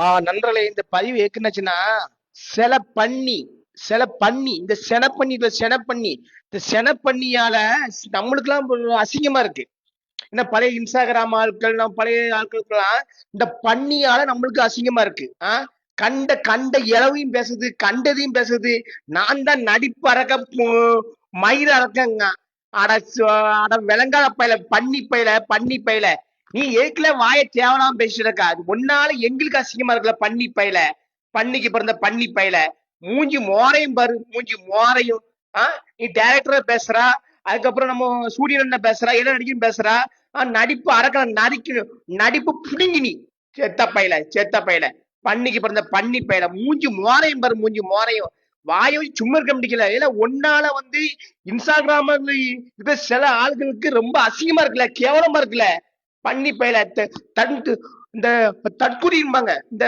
ஆ நண்பர்களே இந்த பதிவு எதுக்குன்னாச்சுன்னா சில பண்ணி சில பண்ணி இந்த சென பண்ணி இந்த சென பண்ணி இந்த சென பண்ணியால நம்மளுக்கெல்லாம் அசிங்கமா இருக்கு. என்ன பழைய இன்ஸ்டாகிராம் ஆட்கள் நம்ம பழைய ஆட்களுக்கெல்லாம் இந்த பண்ணியால நம்மளுக்கு அசிங்கமா இருக்கு. ஆஹ் கண்ட கண்ட இளவையும் பேசுது கண்டதையும் பேசுது. நான் தான் நடிப்பு அறக்க மயிர் அறக்கங்க. அட அட விளங்காத பயில பண்ணி பையில பண்ணி பையில நீ ஏற்கல வாய தேவலாம் பேசிருக்கா அது ஒன்னால எங்களுக்கு அசிங்கமா இருக்குல்ல பண்ணி பையில. பண்ணிக்கு பிறந்த பண்ணி பையில. மூஞ்சி மோரையும் பாரு மூஞ்சி மோரையும். ஆ நீ டைரக்டரா பேசுறா அதுக்கப்புறம் நம்ம சூரியன் என்ன பேசுறா என்ன நடிக்கணும் பேசுறா. ஆ, நடிப்பு அறக்க நடிக்கணும். நடிப்பு புடுங்கி நீ. செத்த பையில செத்த பையில. பண்ணிக்கு பிறந்த பண்ணி பையில. மூஞ்சி மோரையும் பாரு மூஞ்சி மோரையும். வாயை சும்மா இருக்க முடியல ஏன்னா ஒன்னால வந்து இன்ஸ்டாகிராம் சில ஆளுகளுக்கு ரொம்ப அசிங்கமா இருக்குல்ல கேவலமா இருக்குல்ல. பண்ணி பயில தன் இந்த தற்குறிம்பாங்க இந்த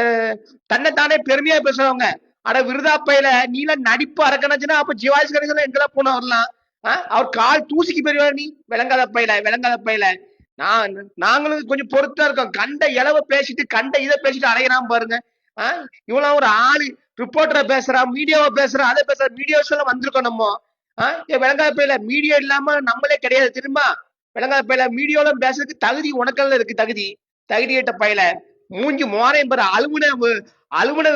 தன்னைத்தானே பெருமையா பேசுறவங்க. ஆனா விருதா பயில நீலாம் நடிப்பு அரக்கணச்சுன்னா அப்ப ஜிவாஜி கணேசன் எங்கெல்லாம் போன வரலாம் ஆ? அவர் கால் தூசிக்கு பெரியவர் நீ? விளங்காத பயில விளங்காத பயில. நான் நாங்களும் கொஞ்சம் பொறுத்தா இருக்கோம். கண்ட இளவ பேசிட்டு கண்ட இதை பேசிட்டு அலையறான் பாருங்க. ஆ? இவெல்லாம் ஒரு ஆளு. ரிப்போர்ட்டரை பேசுறான் மீடியாவை பேசுறான் அதை பேசுற. வீடியோஸ் எல்லாம் வந்திருக்கோம் நம்ம. ஆஹ் விளங்காத பயில மீடியா இல்லாம நம்மளே கிடையாது. திரும்ப விளங்காத பயில மீடியாவில பேசுறதுக்கு தகுதி உனக்கல்ல இருக்கு தகுதி. தகுதி கேட்ட பயில. மூஞ்சி மோரையும் பெற அலுமின வு- அலுமின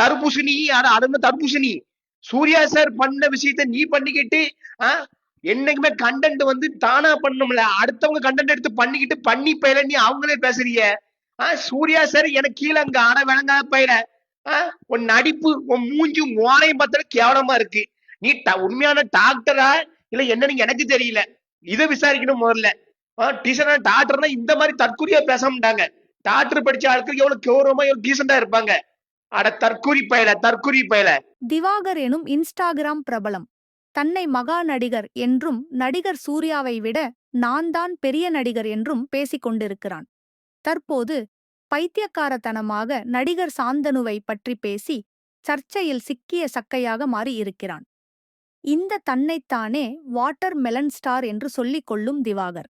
தர்பூசணி ஆனா அலுமின தர்பூசணி. சூர்யா சார் பண்ண விஷயத்த நீ பண்ணிக்கிட்டு ஆ, என்னைக்குமே கண்டென்ட் வந்து தானா பண்ணணும்ல. அடுத்தவங்க கண்டென்ட் எடுத்து பண்ணிக்கிட்டு பண்ணி பயில நீ அவங்களே பேசுறிய ஆ, சூர்யா சார் எனக்கு கீழே அங்க ஆன விளங்காத பயில. ஆ, உன் நடிப்பு உன் மூஞ்சி மோரையும் பார்த்தா கேவலமா இருக்கு. நீ ட- உண்மையான டாக்டரா இல்ல என்னன்னு எனக்கு தெரியல. இதை விசாரிக்கணும் முதல்ல. டீசனா டாக்டர்னா இந்த மாதிரி தற்கூரியா பேச மாட்டாங்க. டாக்டர் படிச்ச ஆட்கள் எவ்வளவு கௌரவமா எவ்வளவு டீசெண்டா இருப்பாங்க? அட தற்கூரி பயல தற்கூரி பயல. திவாகர் எனும் இன்ஸ்டாகிராம் பிரபலம். தன்னை மகா நடிகர் என்றும் நடிகர் சூர்யாவை விட நான் தான் பெரிய நடிகர் என்றும் பேசிக் கொண்டிருக்கிறான். தற்போது பைத்தியக்காரத்தனமாக நடிகர் சாந்தனுவை பற்றி பேசி சர்ச்சையில் சிக்கிய சக்கையாக மாறி இருக்கிறான் இந்த தன்னைத்தானே வாட்டர் மெலன் ஸ்டார் என்று சொல்லிக் கொள்ளும் திவாகர்.